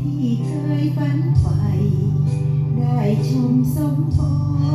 ที่เคยฝันใฝ่ได้ชมสมพร